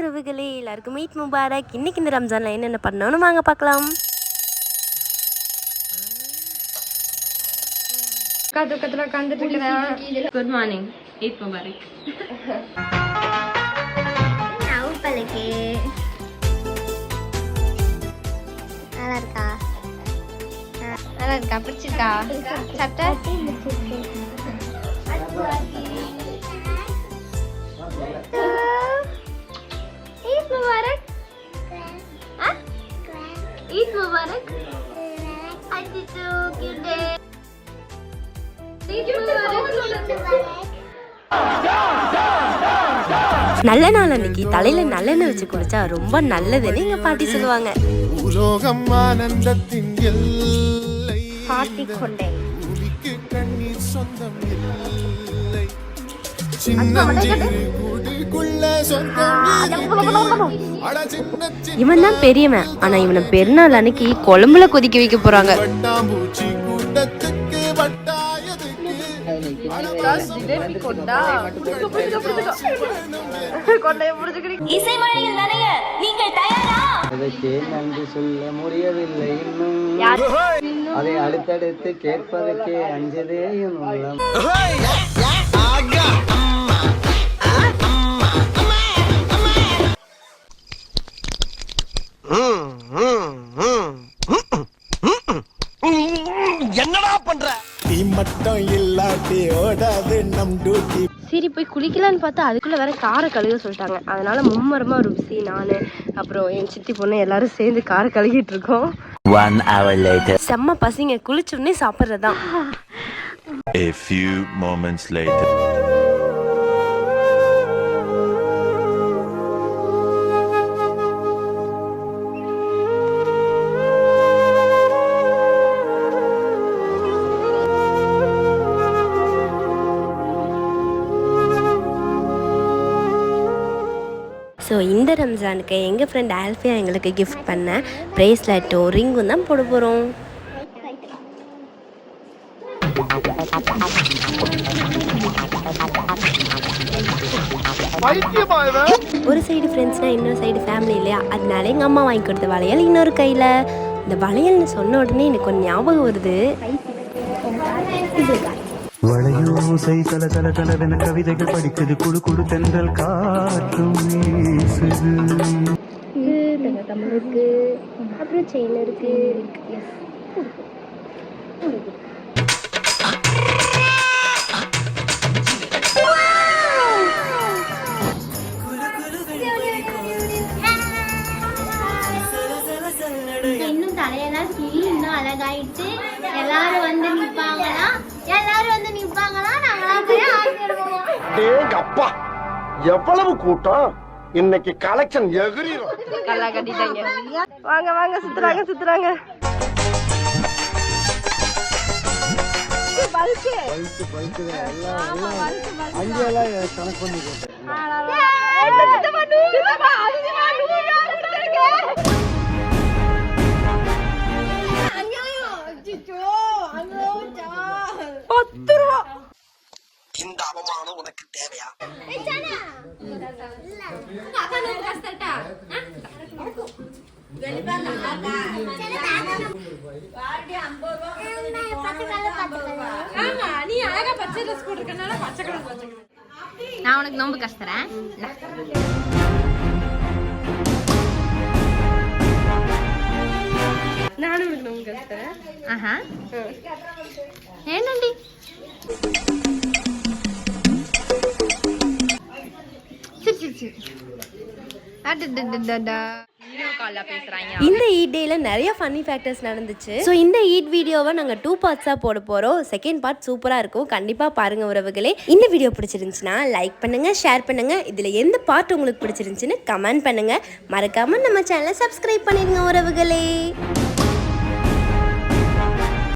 உறவுகளே எல்லாருக்கும் meet Mubarak. இன்னைக்கு இந்த ரம்ஜானில் என்னென்ன பண்ணோன்னு வாங்க பார்க்கலாம். கத்து கத்துல உட்காந்துட்டு இருக்கிறேன் குட் மார்னிங் ஈத் முபாரக். நல்லா இருக்கா நல்லா இருக்கா பிடிச்சிருக்கா? சட்டை முபாரக் அச்சோ கியூட் முபாரக் நல்ல நாள் அன்னைக்கு தலையில் நல்லெண்ணெய் வச்சு குடிச்சா ரொம்ப நல்லதுன்னு எங்கள் பாட்டி சொல்லுவாங்க. உலோகம் ஆனந்தத்தின் எல்லை. பாட்டி கொண்டேன் புலிக்கு கண்ணீர் சொந்தம் இல்லை. சின்னஞ்சிறு குடிக்குள்ள சொந்தம் இவன் தான் பெரியவன். ஆனால் இவனை பெருநாள் அன்னைக்கு குழம்புல கொதிக்க வைக்க நன்றி சொல்ல முடியவில்லை இன்னும். அதை அடுத்தடுத்து கேட்பதற்கே அஞ்சதே மட்டும் இல்லாட்டி ஓடாது நம் டியூட்டி சரி போய் குளிக்கலான்னு பார்த்தா அதுக்குள்ளே வேற காரை கழுக சொல்லிட்டாங்க. அதனால மும்மரமாக ருசி நான் அப்புறம் என் சித்தி பொண்ணு எல்லாரும் சேர்ந்து காரை கழுகிட்டு இருக்கோம். செம்ம பசிங்க. குளிச்ச உடனே சாப்பிட்றதுதான். A few moments later. So இந்த ரம்ஜானுக்கு எங்கள் ஃப்ரெண்ட் ஆல்ஃபியா எங்களுக்கு கிஃப்ட் பண்ண ப்ரேஸ்லெட்டும் ரிங்கும் தான் போட போகிறோம் ஒரு சைடு ஃப்ரெண்ட்ஸ்னா இன்னொரு சைடு ஃபேமிலி இல்லையா? அதனால எங்கள் அம்மா வாங்கி கொடுத்த வளையல் இன்னொரு கையில். இந்த வளையல்னு சொன்ன உடனே எனக்கு கொஞ்சம் ஞாபகம் வருது. வளையோசை தல தல தலவென கவிதைகள் படிக்குது. குழு குழு தென்றல் காற்றும் வீசுது அப்புறம் செயின் இருக்கு இன்னும் தலையெல்லாம் கிளி இன்னும் அழகாயிட்டு எல்லாரும் வந்து நிப்பாங்களா? எல்லாரும் வந்து நிப்பாங்களா? நாங்களாம் போய் அப்பா எவ்வளவு கூட்டம்? இன்னைக்கு கலெக்ஷன் கல்லா கட்டிட்டாங்க வாங்க வாங்க சுத்துறாங்க சுத்துறாங்க. அங்கெல்லாம் உனக்கு தேவையா நான் உனக்கு நோம்பு கஷ்டறேன் நானும் உனக்கு நோம்பு கஷ்டறேன் ஆஹா ఏంటండి இந்த ஈட் டேல நிறைய ஃபன்னி ஃபேக்டர்ஸ் நடந்துச்சு. ஸோ இந்த ஈட் வீடியோவை நாங்கள் டூ பார்ட்ஸாக போட போகிறோம் செகண்ட் பார்ட் சூப்பராக இருக்கும். கண்டிப்பாக பாருங்க உறவுகளே. இந்த வீடியோ பிடிச்சிருந்துச்சுன்னா லைக் பண்ணுங்க ஷேர் பண்ணுங்க. இதில் எந்த பார்ட் உங்களுக்கு பிடிச்சிருந்துச்சுன்னு கமெண்ட் பண்ணுங்க. மறக்காம நம்ம சேனலை சப்ஸ்கிரைப் பண்ணிடுங்க உறவுகளே.